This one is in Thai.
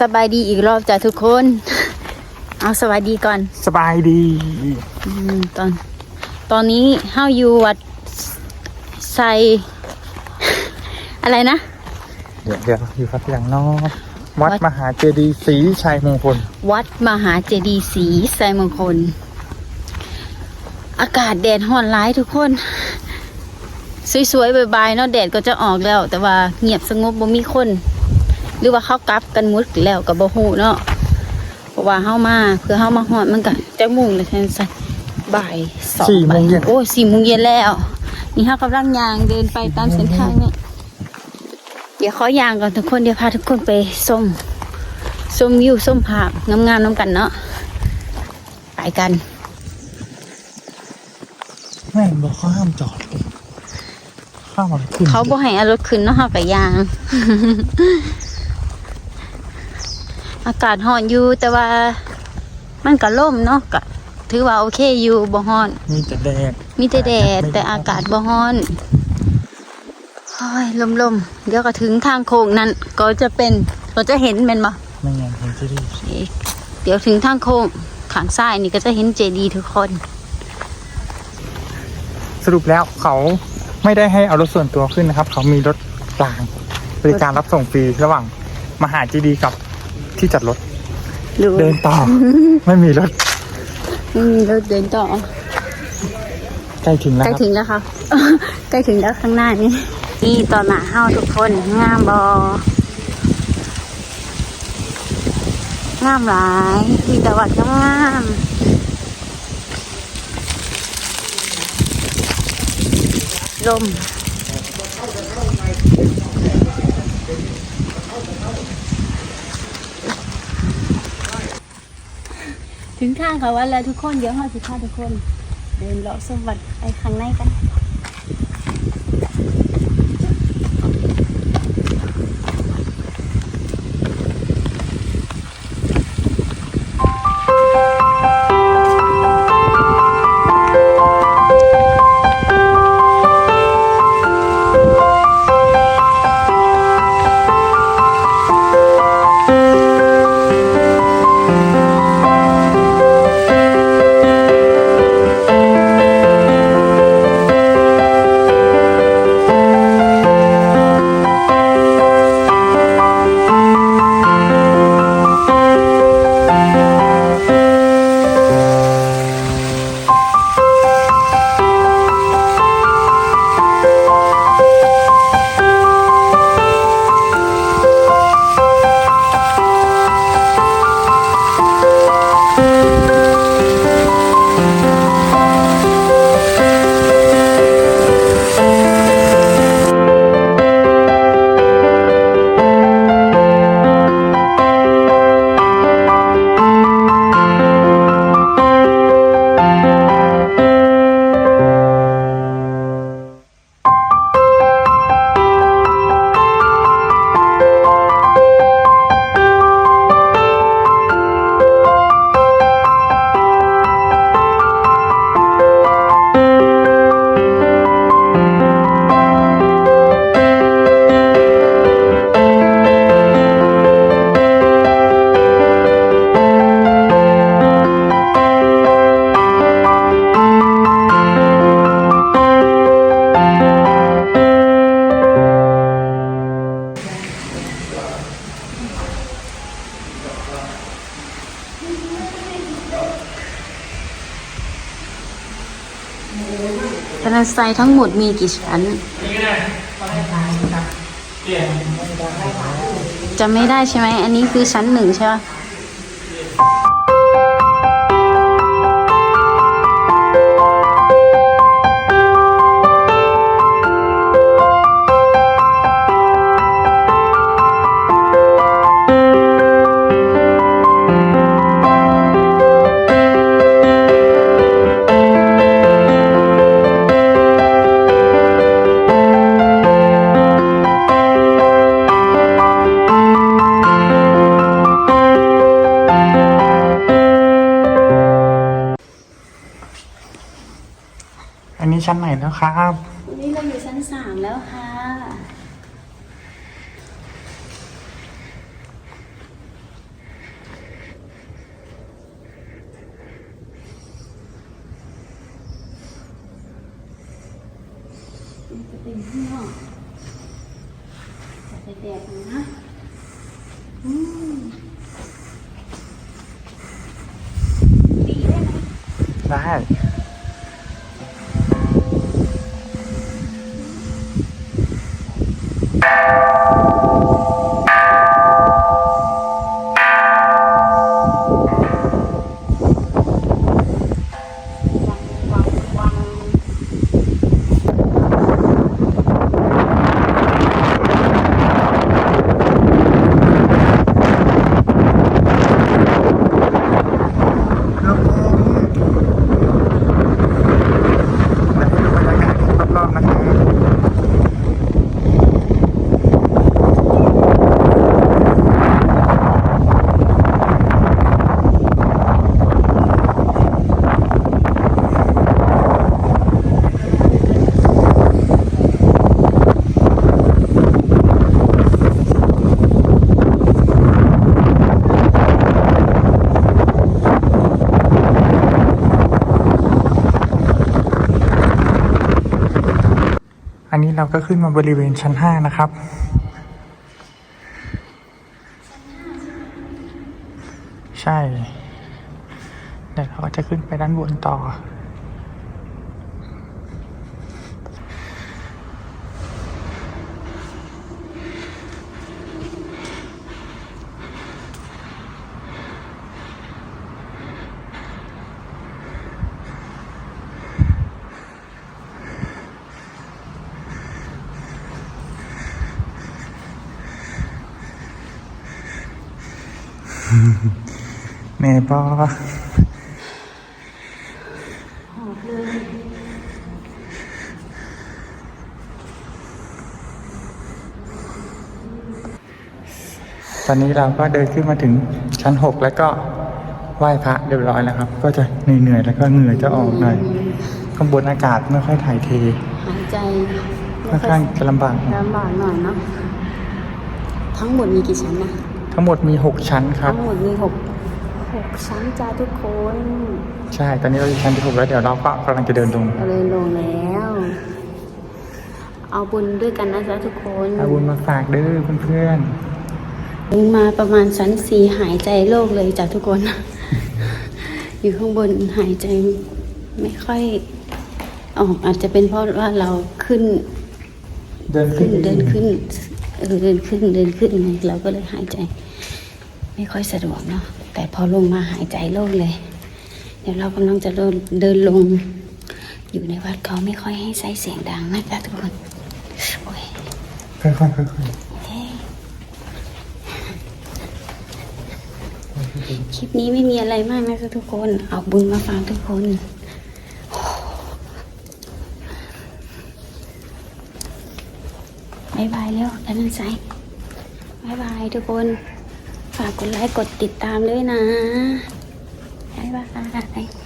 สบายดีอีกรอบจ้ะทุกคน เอาสวัสดีก่อนสบายดีอมตอน ตอนนี้เฮาอยู่วัดไซอะไรนะ เดี๋ยวเดี๋ยวอยู่ครับอย่างนอกวัดมหาเจดีย์ศรีชัยมงคลวัดมหาเจดีย์ศรีไซมงคล อากาศแดดห่อนร้ายทุกคน สวยๆบายๆเนาะแดดก็จะออกแล้ว แต่ว่าเงียบสงบบ่มีคน หรือว่าเขากลับกันหมุดแล้วกับบ่ฮู้เนาะเพราะว่าเฮามาเพื่อเฮามาฮอดมันก็จักโมงเลยทันสับ่ายสองสี่โมงเย็น โอ้ยสี่โมงเย็นแล้ว นี่เฮากำลังยางเดินไปตามเส้นทางเนี่ยเดี๋ยวขอยางก่อนทุกคนเดี๋ยวพาทุกคนไปส้มส้มวิวส้มภาพงามๆน้ำกันเนาะไปกัน แม่งบอกเขาห้ามจอดเลยข้ามอะไรขึ้นเขาบอกให้เอารถขึ้นเนาะเฮากับยาง อากาศร้อนอยู่แต่ว่า มันก็ล่มเนาะก็ถือว่าโอเคอยู่บ่ร้อน มีแต่แดดมีแต่แดดแต่อากาศบ่ร้อนโอ้ยลมๆ เดี๋ยวก็ถึงทางโค้งนั้น ก็จะเป็นก็จะเห็นแม่นบ่ไม่งั้นผมจะรีบเดี๋ยวถึงทางโค้งข้างซ้ายนี่ก็จะเห็นเจดีย์ทุกคน สรุปแล้วเขาไม่ได้ให้เอารถส่วนตัวขึ้นนะครับ เขามีรถกลาง บริการรับส่งฟรีระหว่างมหาเจดีย์กับ ที่จอดรถดูเดินต่อ ไม่มีรถอืมรถเดินต่อใกล้ถึงแล้วใกล้ครับถึงแล้วค่ะ ใกล้ถึงแล้วข้างหน้านี่นี่ตอนหน้าเฮาทุกคนงามบองามหลายมีแต่วัดงามลม ถึงข้างเขาวัดแล้วทุกคนเดี๋ยวเราจะพาทุกคน เดินเลาะสมบัติไปข้างในกัน พนันไซทั้งหมดมีกี่ชั้นจะไม่ได้ใช่ไหม อันนี้คือชั้นหนึ่งใช่ไหม นนี้ชั้นไหนแล้วครับนี่เราอยู่ชั้นสามแล้วค่ะ จะเป็นข้างนอกจะไปแดดนะ อืม ก็ขึ้นมาบริเวณชั้นห้านะครับ ใช่เดี๋ยวเราก็จะขึ้นไปด้านบนต่อ แม่ปอหอบเลยตอนนี้เราก็เดินขึ้นมาถึงชั้นหกแล้วก็ไหว้พระเรียบร้อยแล้วครับ ก็จะเหนื่อยๆแล้วก็เหงื่อจะออกหน่อยข้างบนอากาศไม่ค่อยถ่ายเทหายใจค่อนข้างจะลำบากหน่อยลำบากหน่อยเนาะทั้งหมดมีกี่ชั้นนะ ทั้งหมดมีหกชั้นครับ ทั้งหมดมีหกหกชั้นจ้าทุกคนใช่ ตอนนี้เราอยู่ชั้นที่หกแล้วเดี๋ยวเราก็กำลังจะเดินลงเราเลยลงแล้ว เอาบุญด้วยกันนะจ๊ะทุกคนเอาบุญมาฝากเด้อเพื่อนลงมาประมาณชั้นสี่หายใจโล่งเลยจ้ะทุกคน อยู่ข้างบนหายใจไม่ค่อยออกอาจจะเป็นเพราะว่าเราขึ้น ๆ เดินขึ้ขึ้นนเดินขึ้นเออเดินขึ้นเดินขึ้นไงเราก็เลยหายใจ ไม่ค่อยสะดวกเนาะแต่พอลงมาหายใจโล่งเลย เดี๋ยวเรากำลังจะเดินเดินลง อยู่ในวัดเขาไม่ค่อยให้ใช้เสียงดังนะจ๊ะทุกคนโอ้ยค่อยๆค่อยคลิปนี้ไม่มีอะไรมากนะจ๊ะทุกคน เอาบุญมาฝากทุกคน บายบายเร็วกำลังใจบายบายทุกคน ฝากกดไลค์กดติดตามด้วยนะบายบาย